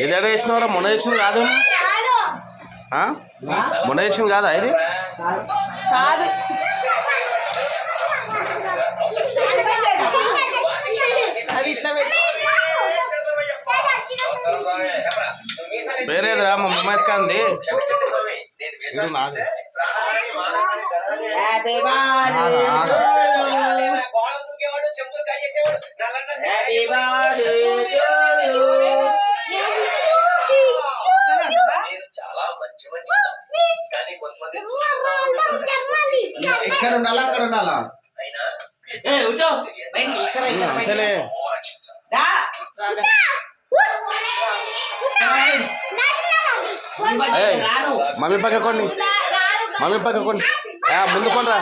ఇది ఎక్కడ చేసినవరా? మొన్న చేసింది కాదు ఆ? మొన్న చేసింది కాదా ఇది? వేరేదిరా మా మమ్మ ఎత్తుకంది. ఇది నాది. హ్యాపీ చాలా మంచి మంచి కానీ కొంతమంది ఎక్కడ ఉండాలా అక్కడ ఉండాలా రా. మమ్మీ పక్క కొన్ని. మమ్మీ పక్క కొన్ని. ఆ, ముందు కొనరా.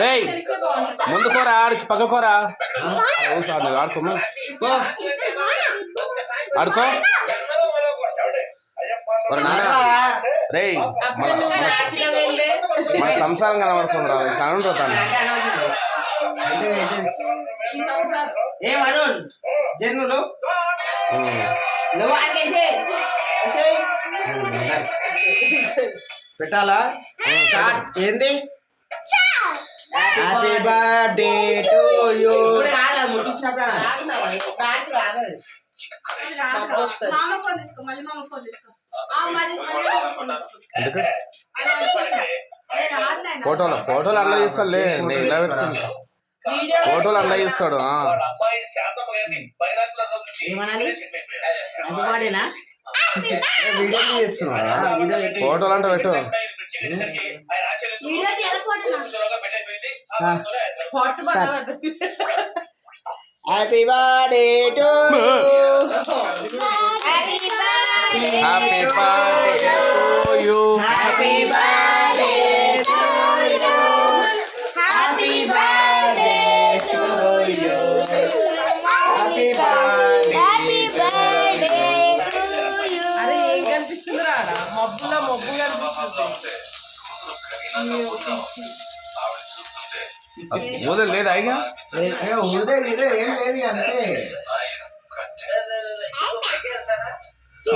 రేయ్ ముందు కోరా ఆడి పక్క కోరా ఆడుకోమా పో. ఆడుకో ఒరే రేయ్ మన మన సంసారం కనబడుతుంది రా తను తను ఏంటి, జన్ములు పెట్టాలా ఏంది హ్యాపీ బర్త్డే టు యూ మామ ఫోన్ తీసుకో మళ్ళీ మామ ఫోన్ తీసుకో. ఆ, మరి మళ్ళీ మామ ఫోన్ తీసుకో. ఎందుకు? అలా అనుకోకు. అరే రాదు నాయన. ఫోటోలు ఫోటోలు అన్న చేస్తాడులే నేను ఇలా వీడియో ఫోటోలు అన్న చేస్తాడు వీడియో చేస్తున్నావా? వీడియో పెట్టు. ఫోటోలు అంటే పెట్టు. వీడియో తీయాలి ఫోటో నాకు. పొట్టు పట్టాలి happy birthday to Happy birthday. Happy birthday to you happy birthday to you happy birthday to you happy birthday Happy birthday to you. అరే ఏం కనిపిస్తుంది రాడ మబ్బులో మబ్బు కనిపిస్తుంది ఊదలు లేదా ఏ, ఊదే ఇదే ఏం లేదు అంతే.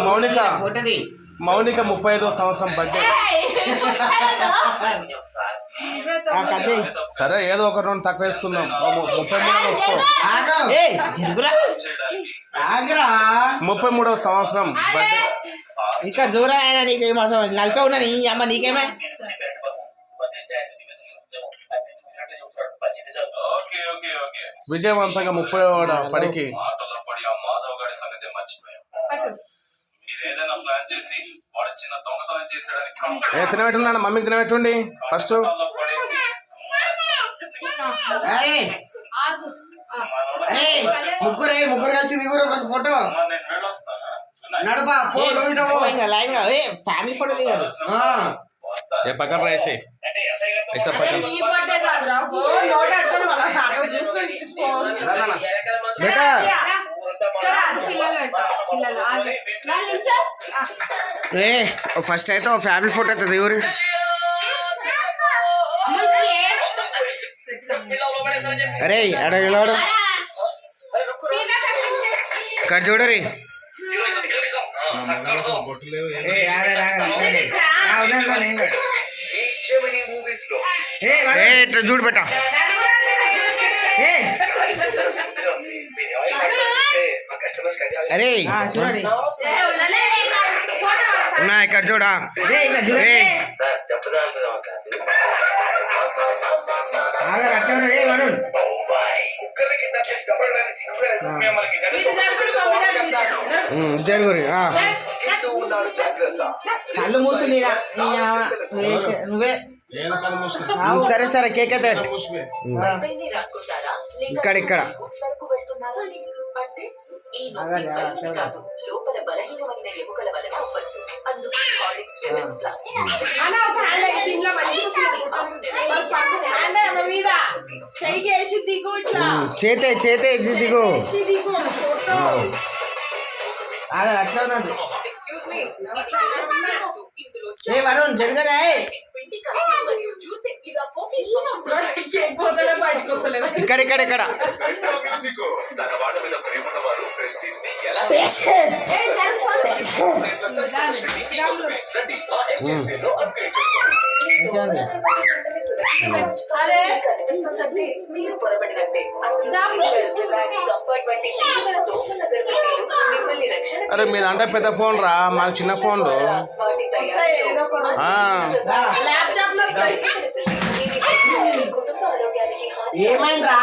మౌనిక ఫోటోది. మౌనిక ముప్పై ఐదో సంవత్సరం బర్త్డే. సరే ఏదో ఒక రెండు తక్కువ వేసుకుందాం. ముప్పై మూడో ముప్పై మూడవ సంవత్సరం బర్త్డే ఇక్కడ చూరా ఆయన నీకేం అవసరం? నలిపే ఉన్నా నీ అమ్మ నీకేమే? చిన్న దొంగతనం చేశాడని ఏ తినబెట్టున్నాను మమ్మీకి తినబెట్టుండి. ఫస్ట్ ముగ్గురే ముగ్గురు కలిసి దిగురు ఒక ఫోటో. నడుపా ఏ ఫ్యామిలీ ఫోటో దిగారు. ఆ, ఏ పక్కన రైసే ఐసా అరే పక్కన. బేటా. రే ఫస్ట్ అయితే ఓ ఫ్యామిలీ ఫోటో అమ్ములకి ఏ? అరే అడ నిలవడు ఇక్కడ చూడరి. ఏ ఇట్లా చూడు బేటా అరే చూడండి ఏ, ఉండలే. నా ఇక్కడ చూడా రే ఇక్కడ చూడండి రే ఆగా అట్లా జరుగురి ఆ. కళ్ళు మూసు. నువ్వే. సరే సరే కేక్ అయితే ఇక్కడ, ఇక్కడ. లోపల బలహీనమైన ఎముకల వలన అవ్వచ్చు అందుకే హార్లిక్స్ విమెన్స్ ప్లస్ చేతే చేతే ఎగ్జి దిగు అట్లా ఉన్నాడు ఏ వరుణ్ జరగరా ఇక్కడ ఇక్కడ ఇక్కడ మ్యూజిక్ మీద. అరే కనిపిస్తుందంటే మీరు పొరబడినట్టే. అసలు రిలాక్స్ కంఫర్ట్ వంటి తీవ్ర దోమల గర్భిణీలు మిమ్మల్ని రక్షణ అరే మీ అంటే పెద్ద ఫోన్ రా. మాకు చిన్న ఫోన్లు వాటి. కుటుంబ ఆరోగ్యానికి హాని ఏమైందిరా.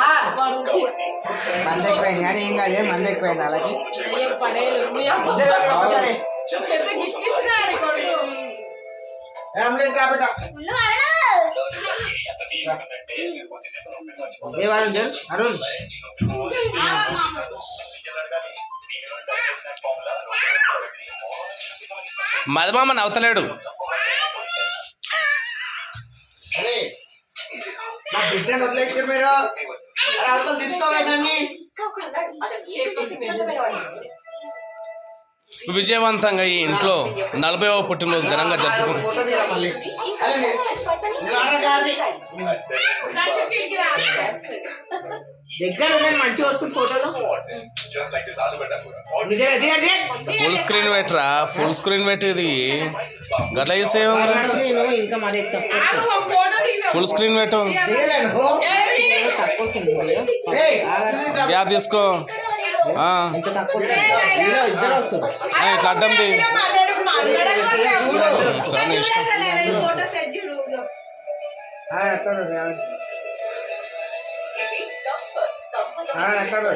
మంద ఎక్కువైంది కానీ ఏం కాదు మంద ఎక్కువైంది అలాగే. అంబులెన్స్ రాబెట్ట. అరుణ్. మధుమామ నవ్వుతలేడు. వదిలేసారు మీరు. అవతల తీసుకోవేదాన్ని విజయవంతంగా ఈ ఇంట్లో నలభైవ పుట్టినరోజు ఘనంగా జరుపుకున్నాం దగ్గర ఉండండి వస్తుంది ఫోటోలు. ఫుల్ స్క్రీన్ పెట్టరా ఫుల్ స్క్రీన్ పెట్టి ఇది. గట్ల తీసిన. ఫుల్ స్క్రీన్ పెట్టు. గ్యాప్ తీసుకో. ఇట్లా అడ్డం తీ. ఇలా మాట్లాడు, మాట్లాడాలి అంటే చూడు సరే నీ ఇష్టం ఈ ఫోటో సెట్ చూడు ఆ, అట్లా ఉండు, ఆ. ఆ, అట్లా ఉండు.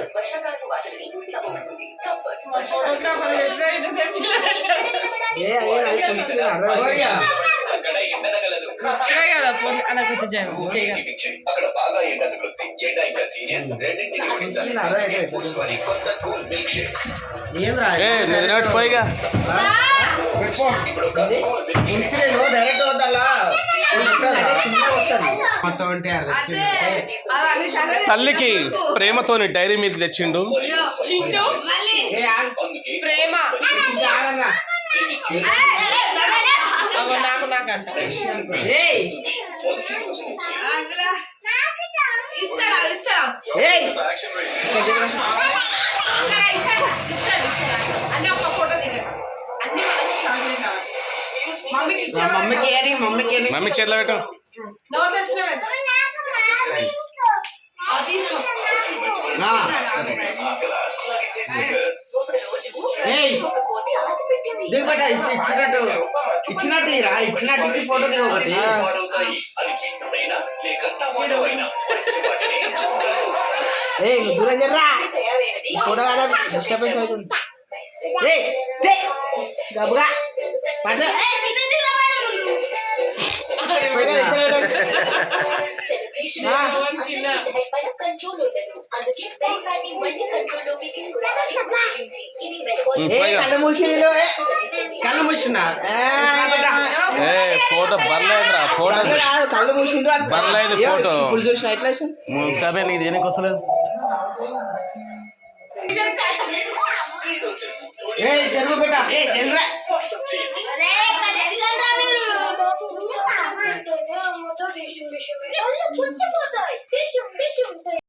మా ఫోటోగ్రాఫర్ ఎట్లా ఇంతసేపు ఇలా పెట్టాడు? ఏ అయ్యే అది ఫుల్ స్క్రీన్ అర్థం ఓయ్యా. అదే కదా ఫోన్ అలా కొంచెం చేయ- చేయగలను. అక్కడ బాగా ఎండ ఇంకా సీరియస్ రెండింటిని కొత్త కూల్ మిల్క్ షేక్. ఇప్పుడు ఒక కూల్ మిల్క్ డైరెక్ట్ అర్థం అదే. అలా అవి సగం తల్లికి ప్రేమతోని డైరీ మిల్క్ తెచ్చిండు. ప్రేమ. నాకు నాకు మమ్మీ చేతిలో పెట్టు. ఇచ్చినట్టు. ఇచ్చినట్టు ఇచ్చినట్టు ఇచ్చి ఫోటో దిగు ఒకటి. పాడవుతాయి అది పీకుడైనా లేక టమాటోైనా మంచి వాటిని ఎంచుకుంటారు ఏయ్ నువ్వు దూరం జర్రా ఫోటో కాడ డిస్టర్బెన్స్ అవుతుంది ఏయ్ తే గబురా పట్టు ఆ. కంట్రోల్ ఉండదు అందుకే దైవాన్ని మళ్ళీ ఇది కళ్ళు మూసినా? ఫోటో బర్లేదురా ఫోటో కళ్ళు మూసిండ్రు. ఏ, ఫోటో. ఇప్పుడు చూసిన ఎట్లా దేనికి వస్తలేదు ఏ జరుగు బిడ్డ. ఏ జరుగురా